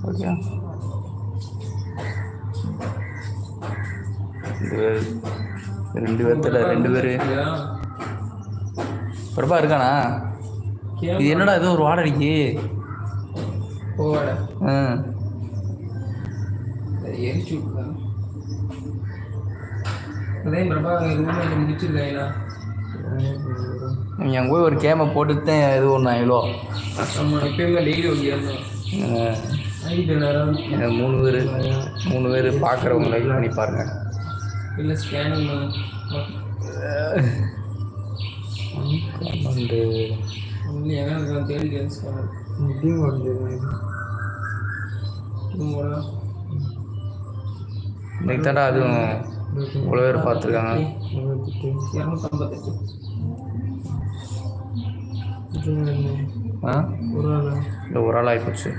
Okay ரெண்டு பேர். ரெண்டு பேர்த்துல ரெண்டு பேர். பிரபா இருக்கானா? இது என்னடா ஏதோ ஒரு வாடை அடிக்கு போவாட. ஆ. எரிச்சு விட்டுருக்காங்க அதே பிரபா ரூமில் முடிச்சிருக்காங்களா நீ அங்கே போய் ஒரு கேமை போட்டுத்தான் இது ஒன்று ஆயிலோ ஆமாம் எப்பயுமே டெய்லி ஒரு மூணு பேர் மூணு பேர் பார்க்குறவங்க லைக் பண்ணி பாருங்க. இல்லை ஸ்கேனிங் இருக்கான் தேடி இன்னைக்கு தாண்டா அதுவும் இவ்வளோ பேர் பார்த்துருக்காங்க. இரநூத்தம்பத்தெட்டு. ஆ? ஒரு ஆள்? இல்லை ஒரு ஆள் ஆகிப்போச்சு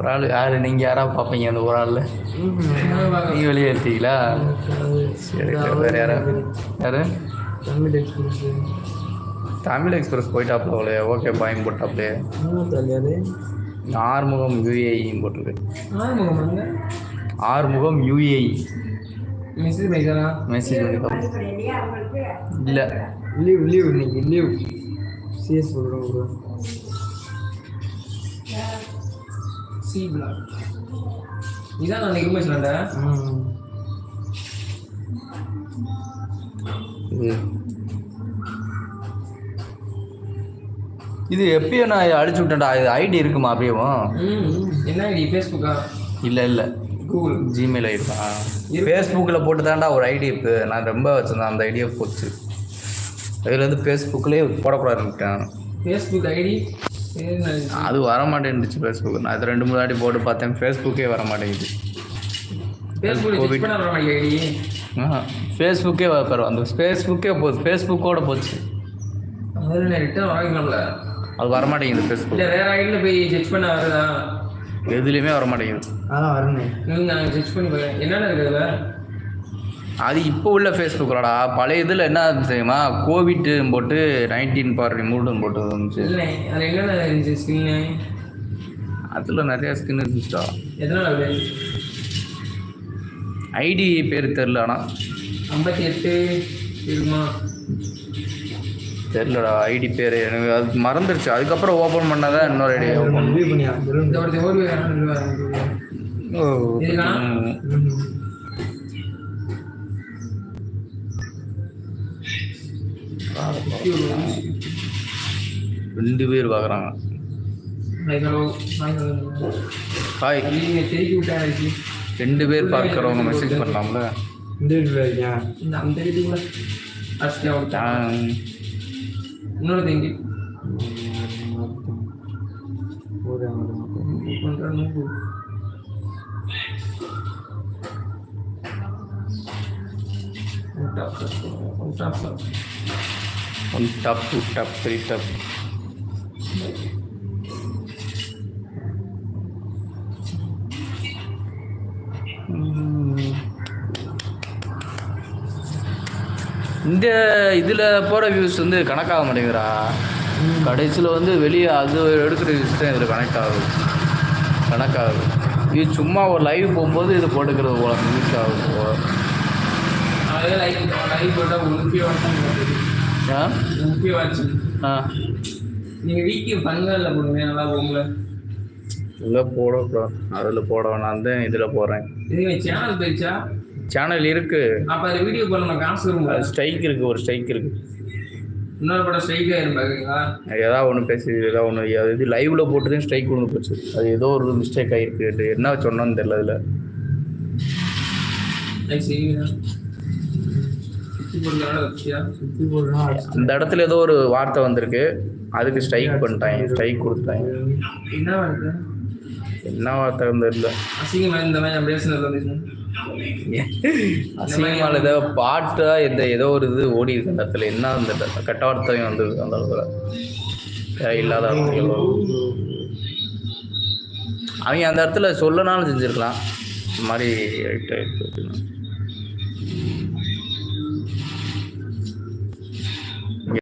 ஒரு ஆள். யார்? நீங்கள் யாராவது பார்ப்பீங்க அந்த ஒரு ஆளில்? நீங்கள் வெளியே எடுத்தீங்களா சரி வேறு யாரா? யார்? தமிழ் எக்ஸ்பிரஸ் தமிழ் எக்ஸ்பிரஸ் போயிட்டாப்ல அவ்வளோ ஓகே பாயிங் போட்டாப்லே. ஆறுமுகம் யூஏஇன்னு போட்டிருக்கு. ஆறுமுகம் யூஏஇ. மெசேஜ் பண்ணிக்கிறா மெசேஜ் பண்ணிக்கலாம் இல்லை லீவ் லீவ் இன்னைக்கு லீவ் சிஎஸ் சொல்கிறோம் சி பிளாக் இதான் நான் நிகழ்ச்சி சொன்னேன் இது இது எப்பயோ நான் அழிச்சு விட்டேன்டா. இது ஐடி இருக்குமா அப்பயும் ம் என்ன ஐடி ஃபேஸ்புக்கா இல்லை இல்லை. கூகுள் ஜிமெயில் ஐடி தான். ஃபேஸ்புக்கில் போட்டு தான்டா ஒரு ஐடி இப்போ நான் ரொம்ப வச்சுருந்தேன். அந்த ஐடியா போச்சு. அதில் வந்து ஃபேஸ்புக்லேயே போடக்கூடாதுன்னுட்டேன் ஃபேஸ்புக் ஐடி அது வர மாட்டேன்னுச்சு ஃபேஸ்புக் நான் அது ரெண்டு மூணு வாட்டி போட்டு பார்த்தேன். ஃபேஸ்புக்கே வர மாட்டேங்குது ஃபேஸ்புக்கே வர அந்த ஃபேஸ்புக்கே போகுது ஃபேஸ்புக்கோட போச்சு. அது வர மாட்டேங்குது ஃபேஸ்புக் இல்லை வேறு ஐடியில் போய் செக் பண்ண வருதா? எதுலேயுமே வர மாட்டேங்குது அதான் வரணும் நீங்கள் நான் செக் பண்ணி என்னென்ன இருக்குதுல அது இப்போ உள்ள ஃபேஸ்புக்லடா பழைய இதில் என்ன தெரியுமா? கோவிட் போட்டு நைன்டீன் பார் ரிமூவ்னு போட்டு வந்துச்சு அதில் நிறையா ஸ்கின் இருந்துச்சுடா. ஐடி பேர் தெரில ஆனால் ஐம்பத்தி எட்டு இருக்குமா தெரிலடா ஐடி பேர். எனக்கு அது மறந்துருச்சு. அதுக்கப்புறம் ஓப்பன் பண்ணாதான் இன்னொரு ஐடி ஓப்பன் லீவ் ரெண்டு பேர் பார்க்குறாங்க ஹாய் ரெண்டு பேர் பார்க்குறவங்க மெசேஜ் பண்ணலாம்ல. இந்த இந்த அந்த இன்னொரு தேங்கி ஒரு ஆள் one top two top three top இந்த இதில் போகிற வியூஸ் வந்து கணக்காக மாட்டேங்குதுடா கடைசியில் வந்து வெளியே அது எடுக்கிற வியூஸ் தான் இதில் கனெக்ட் ஆகுது. கணக்காகுது. இது சும்மா ஒரு லைவ் போகும்போது இது போட்டுக்கிறது போல. மியூஸ் ஆகுது போல. அதே லைக் லைக் போட்டால் ஆ முக்கிய வாட்சிங் ஆ. நீங்கள் வீக்கி பங்களில் போடுங்க நல்லா போகல இதில் போடக்கூடாது அதில் போட வேணாம் தான் இதில் போடுறேன் இதுங்க சேனல் போயிடுச்சா? சேனல் இருக்குது அப்போ அது வீடியோ போட நம்ம காசு வருங்க ஸ்ட்ரைக் இருக்குது ஒரு ஸ்ட்ரைக் இருக்குது இன்னொரு படம் ஸ்ட்ரைக்காக இருப்பாங்களா ஏதாவது ஒன்று பேசி ஏதாவது ஒன்று இது லைவில் போட்டு தான் ஸ்ட்ரைக் கொண்டு போச்சு அது ஏதோ ஒரு மிஸ்டேக் ஆகிருக்கு என்ன சொன்னோன்னு தெரில அதில். அந்த இடத்துல ஏதோ ஒரு வார்த்தை வந்திருக்கு. அதுக்கு ஸ்ட்ரைக் பண்ணிட்டாங்க. ஸ்ட்ரைக் கொடுத்தாங்க என்ன வருது என்ன வார்த்தை இந்த வந்துச்சு அசிங்கமான ஏதோ பாட்டா எந்த ஏதோ ஒரு இது ஓடி இருக்கு அந்த இடத்துல. என்ன அந்த கெட்ட வார்த்தையும் வந்திருக்கு அந்த இடத்துல தேவையில்லாத வார்த்தைகள். அவங்க அந்த இடத்துல சொல்லனாலும் செஞ்சுருக்கலாம். இந்த மாதிரி ரைட்